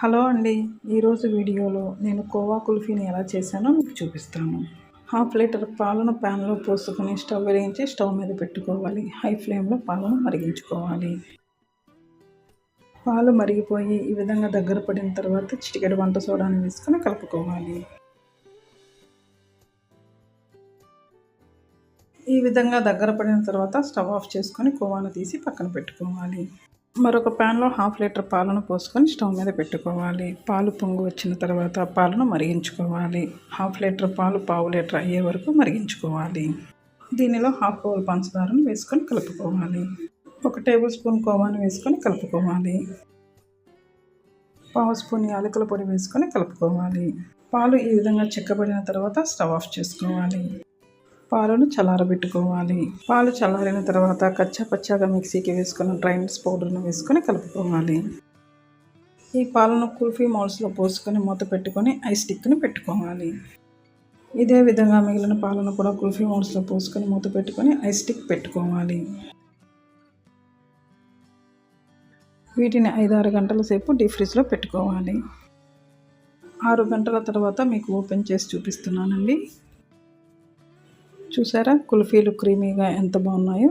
Hello అండి. ఈరోజు వీడియోలో నేను కోవా కుల్ఫీని ఎలా చేశానో మీకు చూపిస్తాను. హాఫ్ లీటర్ పాలను ప్యాన్లో పోసుకొని స్టవ్ వెలిగించి స్టవ్ మీద పెట్టుకోవాలి. హై ఫ్లేమ్లో పాలను మరిగించుకోవాలి. పాలు మరిగిపోయి ఈ విధంగా దగ్గర పడిన తర్వాత చిటికెడు వంట సోడాని వేసుకొని కలుపుకోవాలి. ఈ విధంగా దగ్గర పడిన తర్వాత స్టవ్ ఆఫ్ చేసుకొని కోవాను తీసి పక్కన పెట్టుకోవాలి. మరొక ప్యాన్లో హాఫ్ లీటర్ పాలను పోసుకొని స్టవ్ మీద పెట్టుకోవాలి. పాలు పొంగు వచ్చిన తర్వాత పాలను మరిగించుకోవాలి. హాఫ్ లీటర్ పాలు పావు లీటర్ అయ్యే వరకు మరిగించుకోవాలి. దీనిలో హాఫ్ బౌల్ పంచదారను వేసుకొని కలుపుకోవాలి. ఒక టేబుల్ స్పూన్ కోవాను వేసుకొని కలుపుకోవాలి. పావు స్పూన్ యాలకుల పొడి వేసుకొని కలుపుకోవాలి. పాలు ఈ విధంగా చిక్కబడిన తర్వాత స్టవ్ ఆఫ్ చేసుకోవాలి. పాలను చల్లారబెట్టుకోవాలి. పాలు చల్లారిన తర్వాత కచ్చా పచ్చాగా మిక్సీకి వేసుకున్న డ్రైనట్స్ పౌడర్ను వేసుకొని కలుపుకోవాలి. ఈ పాలను కుల్ఫీ మౌల్స్లో పోసుకొని మూత పెట్టుకొని ఐస్ స్టిక్ని పెట్టుకోవాలి. ఇదే విధంగా మిగిలిన పాలను కూడా కుల్ఫీ మౌల్స్లో పోసుకొని మూత పెట్టుకొని ఐస్ స్టిక్ పెట్టుకోవాలి. వీటిని ఐదారు గంటల సేపు డీ ఫ్రిడ్జ్లో పెట్టుకోవాలి. ఆరు గంటల తర్వాత మీకు ఓపెన్ చేసి చూపిస్తున్నానండి. చూసారా? కుల్ఫీలు క్రీమీగా ఎంత బాగున్నాయో.